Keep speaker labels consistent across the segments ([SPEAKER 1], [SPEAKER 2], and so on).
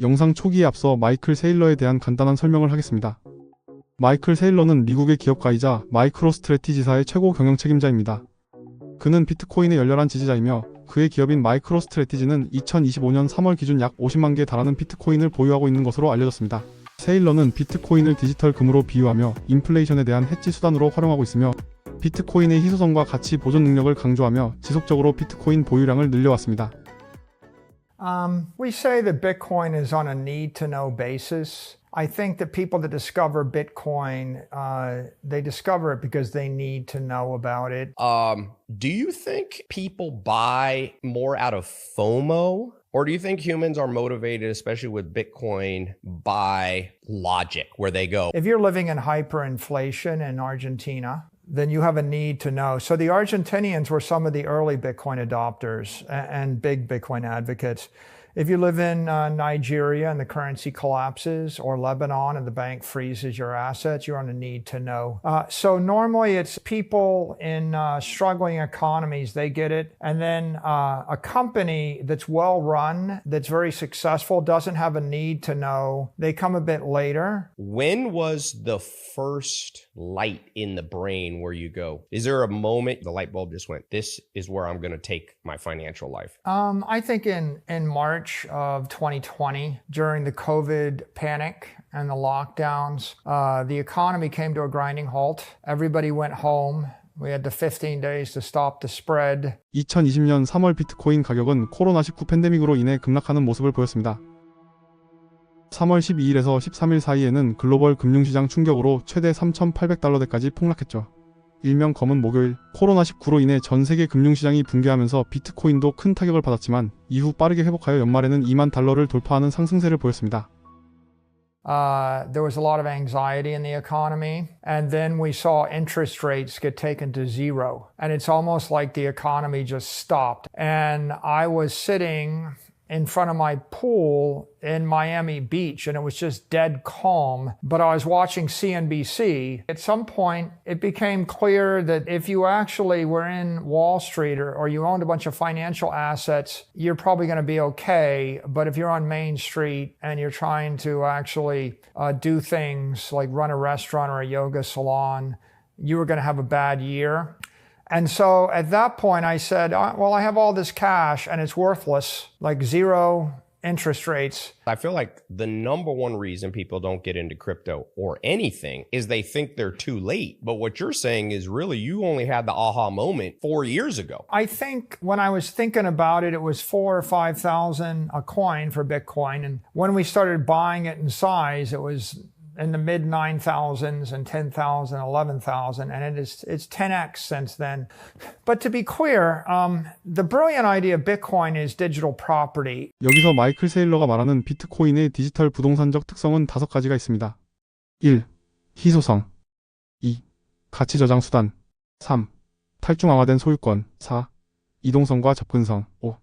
[SPEAKER 1] 영상 초기에 앞서 마이클 세일러에 대한 간단한 설명을 하겠습니다. 마이클 세일러는 미국의 기업가이자 마이크로 스트레티지사의 최고 경영 책임자입니다. 그는 비트코인의 열렬한 지지자이며 그의 기업인 마이크로 스트레티지는 2025년 3월 기준 약 50만 개에 달하는 비트코인을 보유하고 있는 것으로 알려졌습니다. 세일러는 비트코인을 디지털 금으로 비유하며 인플레이션에 대한 해지 수단으로 활용하고 있으며 비트코인의 희소성과 가치 보존 능력을 강조하며 지속적으로 비트코인 보유량을 늘려왔습니다.
[SPEAKER 2] Um, we say that Bitcoin is on a need to know basis. I think that people that discover Bitcoin, uh, they discover it because they need to know about it.
[SPEAKER 3] Um, do you think people buy more out of FOMO? Or do you think humans are motivated, especially with Bitcoin, by logic, where they go,
[SPEAKER 2] If you're living in hyperinflation in Argentina, then you have a need to know. So the Argentinians were some of the early Bitcoin adopters and big Bitcoin advocates. If you live in uh, Nigeria and the currency collapses, or Lebanon and the bank freezes your assets, you're on a need to know. Uh, so normally it's people in uh, struggling economies, they get it. And then uh, a company that's well run, that's very successful, doesn't have a need to know. They come a bit later.
[SPEAKER 3] when was the first light in the brain where you go, is there a moment the light bulb just went, this is where I'm going to take my financial life?
[SPEAKER 2] Um, I think in, in March of 2020, during the COVID panic and the lockdowns, uh, the economy came to a grinding halt. Everybody went home. We had the 15 days to stop the spread.
[SPEAKER 1] 2020년 3월 비트코인 가격은 코로나19 팬데믹으로 인해 급락하는 모습을 보였습니다. 3월 12일에서 13일 사이에는 글로벌 금융시장 충격으로 최대 3,800달러대까지 폭락했죠. 일명 검은 목요일, 코로나19로 인해 전 세계 금융시장이 붕괴하면서 비트코인도 큰 타격을 받았지만 이후 빠르게 회복하여 연말에는 2만 달러를 돌파하는 상승세를 보였습니다.
[SPEAKER 2] Uh, there was a lot of anxiety in the economy. And then we saw interest rates get taken to zero. And it's almost like the economy just stopped. And I was sitting in front of my pool in Miami Beach and it was just dead calm. But I was watching CNBC. At some point, it became clear that if you actually were in Wall Street or, or you owned a bunch of financial assets, you're probably going to be okay. But if you're on Main Street and you're trying to actually uh, do things like run a restaurant or a yoga salon, you were going to have a bad year. And so at that point, I said, "Uh, Well, I have all this cash and it's worthless, like zero interest rates.
[SPEAKER 3] I feel like the number one reason people don't get into crypto or anything is they think they're too late. But what you're saying is really you only had the aha moment four years ago.
[SPEAKER 2] I think when I was thinking about it, it was four or 5,000 a coin for Bitcoin. And when we started buying it in size, it was in the mid 9,000s and 10,000, 11,000. And it is, it's 10x since then. But to be clear, um, the brilliant idea of Bitcoin is digital property.
[SPEAKER 1] 여기서 마이클 세일러가 말하는 비트코인의 디지털 부동산적 특성은 다섯 가지가 있습니다. 1. 희소성 2. 가치 저장 수단 3. 탈중앙화된 소유권 4. 이동성과 접근성 5.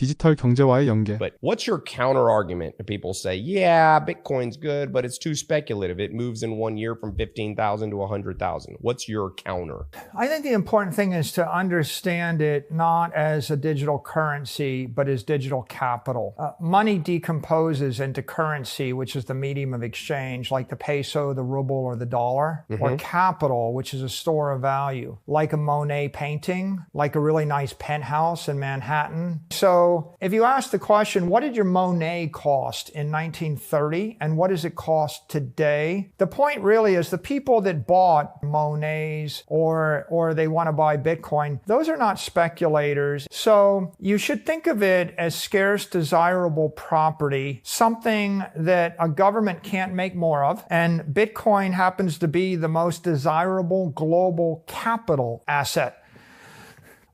[SPEAKER 1] 디지털 경제와의 연계
[SPEAKER 3] But what's your counter argument if people say, yeah, Bitcoin's good, but it's too speculative. It moves in one year from 15,000 to 100,000. What's your counter?
[SPEAKER 2] I think the important thing is to understand it not as a digital currency, but as digital capital. Uh, money decomposes into currency, which is the medium of exchange, like the peso, the ruble, or the dollar, or capital, which is a store of value, like a Monet painting, like a really nice penthouse in Manhattan. So if you ask the question, what did your Monet cost in 1930 and what does it cost today? The point really is the people that bought Monets or or they want to buy Bitcoin, those are not speculators. So you should think of it as scarce desirable property, something that a government can't make more of. And Bitcoin happens to be the most desirable global capital asset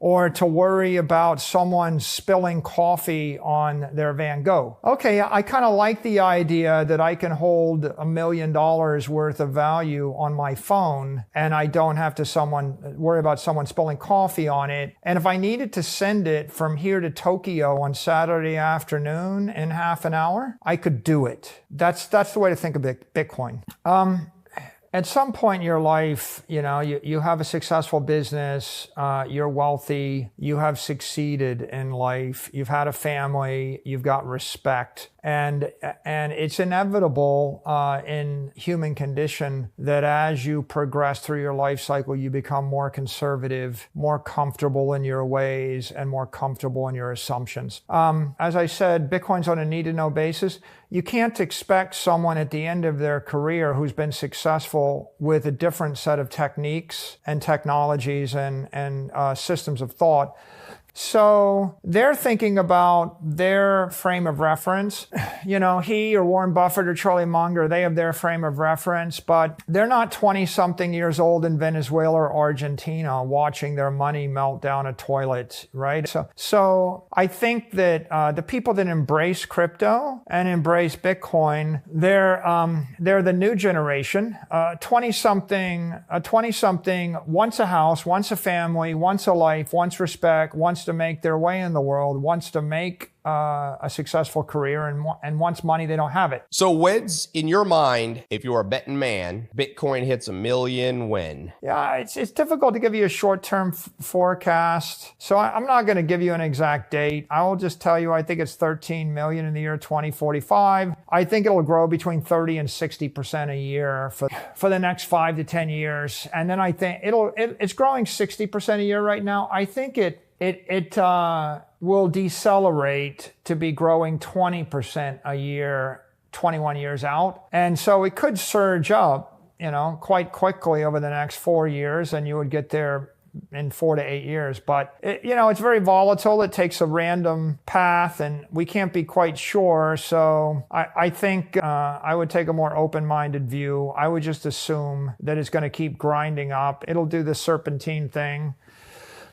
[SPEAKER 2] or to worry about someone spilling coffee on their Van Gogh. Okay, I kind of like the idea that I can hold a million dollars worth of value on my phone and I don't have to someone worry about someone spilling coffee on it. And if I needed to send it from here to Tokyo on Saturday afternoon in half an hour, I could do it. That's that's the way to think of Bitcoin. Um, at some point in your life, you know, you, you have a successful business, uh, you're wealthy, you have succeeded in life, you've had a family, you've got respect. And, and it's inevitable uh, in human condition that as you progress through your life cycle, you become more conservative, more comfortable in your ways, and more comfortable in your assumptions. Um, as I said, Bitcoin's on a need to know basis. You can't expect someone at the end of their career who's been successful with a different set of techniques and technologies and, and uh, systems of thought. So they're thinking about their frame of reference. You know, he or Warren Buffett or Charlie Munger, they have their frame of reference, but they're not 20 something years old in Venezuela or Argentina watching their money melt down a toilet, right? So, so I think that uh, the people that embrace crypto and embrace Bitcoin, they're, um, they're the new generation. 20 something, a 20 something wants a house, wants a family, wants a life, wants respect, wants to make their way in the world, wants to make uh, a successful career, and, and wants money they don't have it.
[SPEAKER 3] So, when's in your mind, if you're a betting man, Bitcoin hits a million when?
[SPEAKER 2] Yeah, it's, it's difficult to give you a short term f- forecast. So I, I'm not going to give you an exact date. I will just tell you I think it's 13 million in the year 2045. I think it'll grow between 30 and 60% a year for, for the next five to 10 years. And then I think it'll, it, it's growing 60% a year right now. I think it, it, it, uh, will decelerate to be growing 20% a year 21 years out. And so it could surge up, you know, quite quickly over the next four years, and you would get there in four to eight years. But, it, you know, it's very volatile. It takes a random path, and we can't be quite sure. So I, I think uh, I would take a more open minded view. I would just assume that it's going to keep grinding up. It'll do the serpentine thing.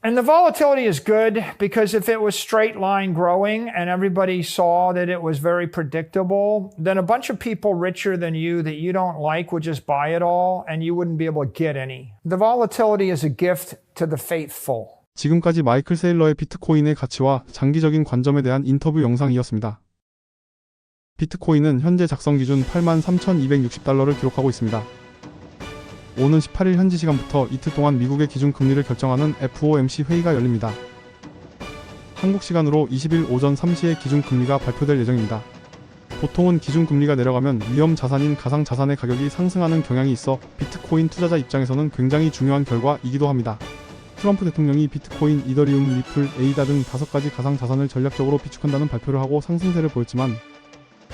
[SPEAKER 2] And the volatility is good because if it was straight line growing and everybody saw that it was very predictable, then a bunch of people richer than you that you don't like would just buy it all and you wouldn't be able to get any. The volatility is a gift to the faithful.
[SPEAKER 1] 지금까지 마이클 세일러의 비트코인의 가치와 장기적인 관점에 대한 인터뷰 영상이었습니다. 비트코인은 현재 작성 기준 83,260달러를 기록하고 있습니다. 오는 18일 현지 시간부터 이틀 동안 미국의 기준 금리를 결정하는 FOMC 회의가 열립니다. 한국 시간으로 20일 오전 3시에 기준 금리가 발표될 예정입니다. 보통은 기준 금리가 내려가면 위험 자산인 가상 자산의 가격이 상승하는 경향이 있어 비트코인 투자자 입장에서는 굉장히 중요한 결과이기도 합니다. 트럼프 대통령이 비트코인, 이더리움, 리플, 에이다 등 다섯 가지 가상 자산을 전략적으로 비축한다는 발표를 하고 상승세를 보였지만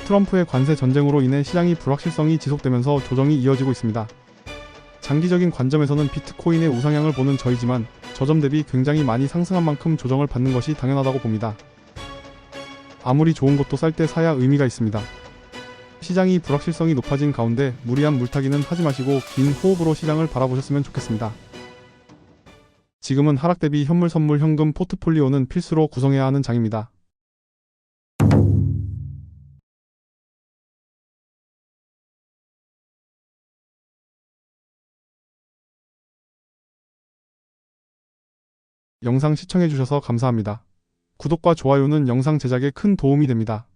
[SPEAKER 1] 트럼프의 관세 전쟁으로 인해 시장이 불확실성이 지속되면서 조정이 이어지고 있습니다. 장기적인 관점에서는 비트코인의 우상향을 보는 저이지만 저점 대비 굉장히 많이 상승한 만큼 조정을 받는 것이 당연하다고 봅니다. 아무리 좋은 것도 쌀 때 사야 의미가 있습니다. 시장이 불확실성이 높아진 가운데 무리한 물타기는 하지 마시고 긴 호흡으로 시장을 바라보셨으면 좋겠습니다. 지금은 하락 대비 현물 선물 현금 포트폴리오는 필수로 구성해야 하는 장입니다. 영상 시청해주셔서 감사합니다. 구독과 좋아요는 영상 제작에 큰 도움이 됩니다.